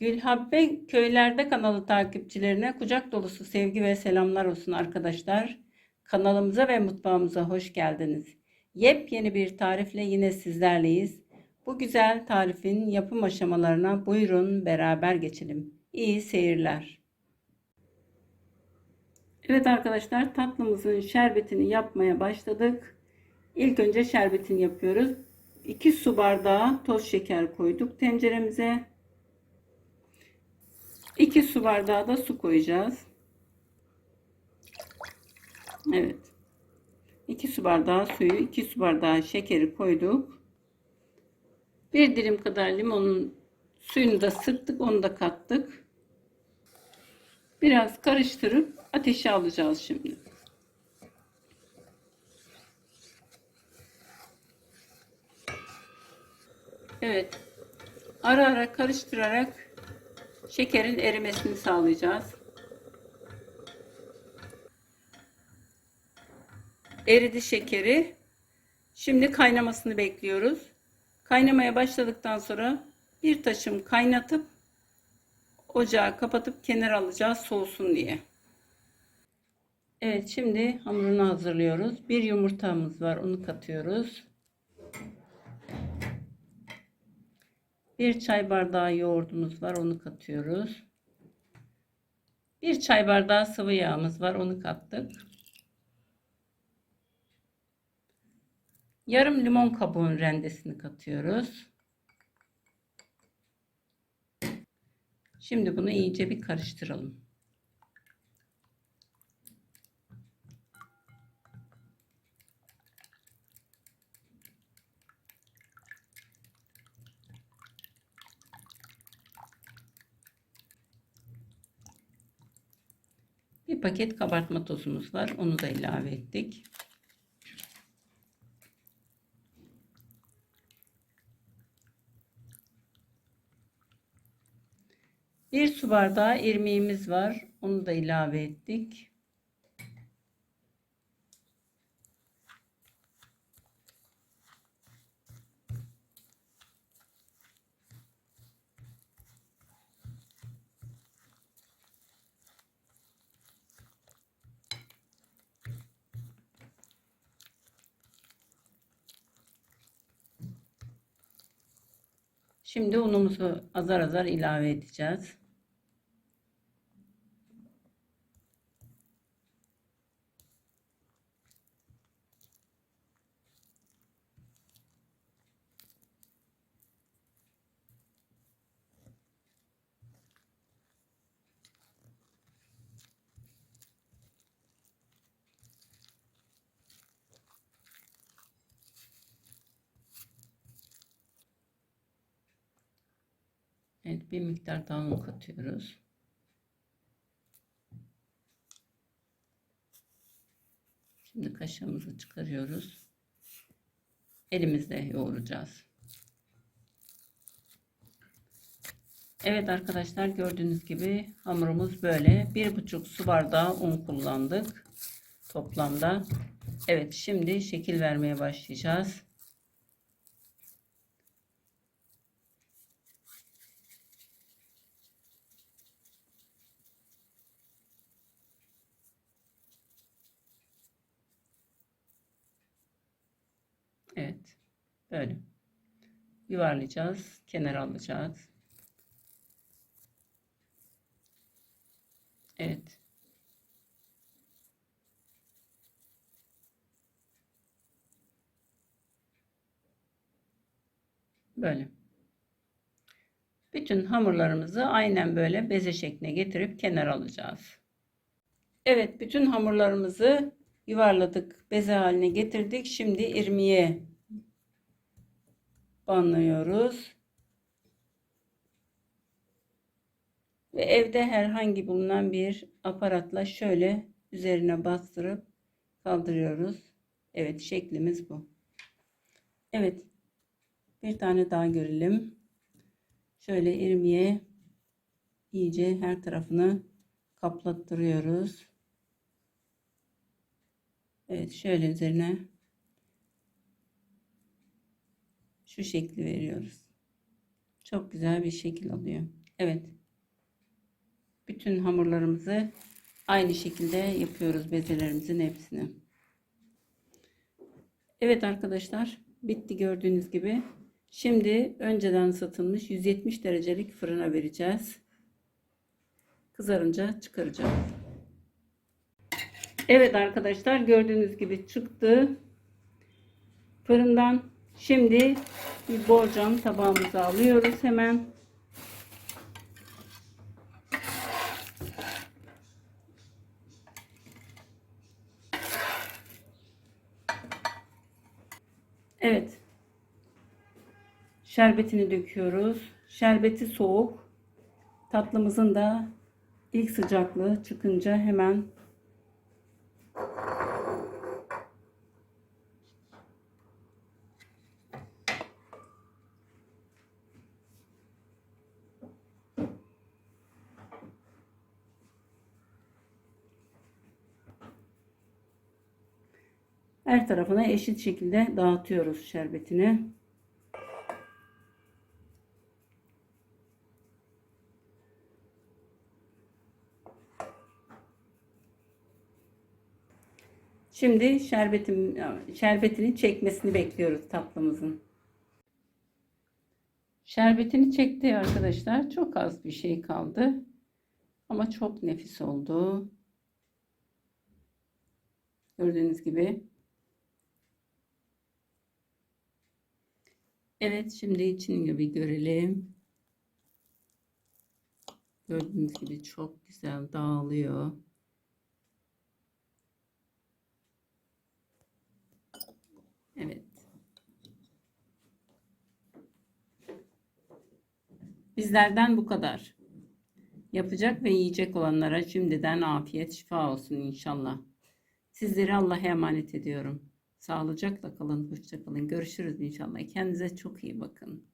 Gülhabbe Köylerde kanalı takipçilerine kucak dolusu sevgi ve selamlar olsun arkadaşlar. Kanalımıza ve mutfağımıza hoş geldiniz. Yepyeni bir tarifle yine sizlerleyiz. Bu güzel tarifin yapım aşamalarına buyurun beraber geçelim. İyi seyirler. Evet arkadaşlar tatlımızın şerbetini yapmaya başladık. İlk önce şerbetini yapıyoruz. 2 su bardağı toz şeker koyduk tenceremize. 2 su bardağı da su koyacağız. Evet. 2 su bardağı suyu, 2 su bardağı şekeri koyduk. Bir dilim kadar limonun suyunu da sıktık, onu da kattık. Biraz karıştırıp ateşe alacağız şimdi. Evet. Ara ara karıştırarak şekerin erimesini sağlayacağız. Eridi şekeri. Şimdi kaynamasını bekliyoruz. Kaynamaya başladıktan sonra bir taşım kaynatıp ocağı kapatıp kenara alacağız soğusun diye. Evet şimdi hamurunu hazırlıyoruz. Bir yumurtamız var onu katıyoruz. Bir çay bardağı yoğurdumuz var onu katıyoruz. Bir çay bardağı sıvı yağımız var onu kattık. Yarım limon kabuğun rendesini katıyoruz. Şimdi bunu iyice bir karıştıralım. Bir paket kabartma tozumuz var. Onu da ilave ettik. Bir su bardağı irmiğimiz var. Onu da ilave ettik. Şimdi unumuzu azar azar ilave edeceğiz. Evet bir miktar daha un katıyoruz. Şimdi kaşığımızı çıkarıyoruz. Elimizle yoğuracağız. Evet arkadaşlar gördüğünüz gibi hamurumuz böyle. Bir buçuk su bardağı un kullandık. Toplamda. Evet şimdi şekil vermeye başlayacağız. Evet. Böyle. Yuvarlayacağız. Kenara alacağız. Evet. Böyle. Bütün hamurlarımızı aynen böyle beze şekline getirip kenara alacağız. Evet, bütün hamurlarımızı yuvarladık, beze haline getirdik. Şimdi irmiye banlıyoruz. Ve evde herhangi bulunan bir aparatla şöyle üzerine bastırıp kaldırıyoruz. Evet, şeklimiz bu. Evet. Bir tane daha görelim. Şöyle irmiye iyice her tarafını kaplattırıyoruz. Evet şöyle üzerine şu şekli veriyoruz. Çok güzel bir şekil alıyor. Evet. Bütün hamurlarımızı aynı şekilde yapıyoruz bezelerimizin hepsini. Evet arkadaşlar bitti gördüğünüz gibi. Şimdi önceden ısıtılmış 170 derecelik fırına vereceğiz. Kızarınca çıkaracağız. Evet arkadaşlar gördüğünüz gibi çıktı. Fırından şimdi bir borcam tabağımıza alıyoruz hemen. Evet. Şerbetini döküyoruz. Şerbeti soğuk. Tatlımızın da ilk sıcaklığı çıkınca hemen her tarafına eşit şekilde dağıtıyoruz şerbetini. Şimdi şerbetim, şerbetini çekmesini bekliyoruz tatlımızın. Şerbetini çekti arkadaşlar. Çok az bir şey kaldı. Ama çok nefis oldu. Gördüğünüz gibi. Evet şimdi için gibi görelim. Gördüğünüz gibi çok güzel dağılıyor. Evet. Bizlerden bu kadar. Yapacak ve yiyecek olanlara şimdiden afiyet şifa olsun inşallah. Sizleri Allah'a emanet ediyorum. Sağlıcakla kalın, hoşça kalın. Görüşürüz inşallah. Kendinize çok iyi bakın.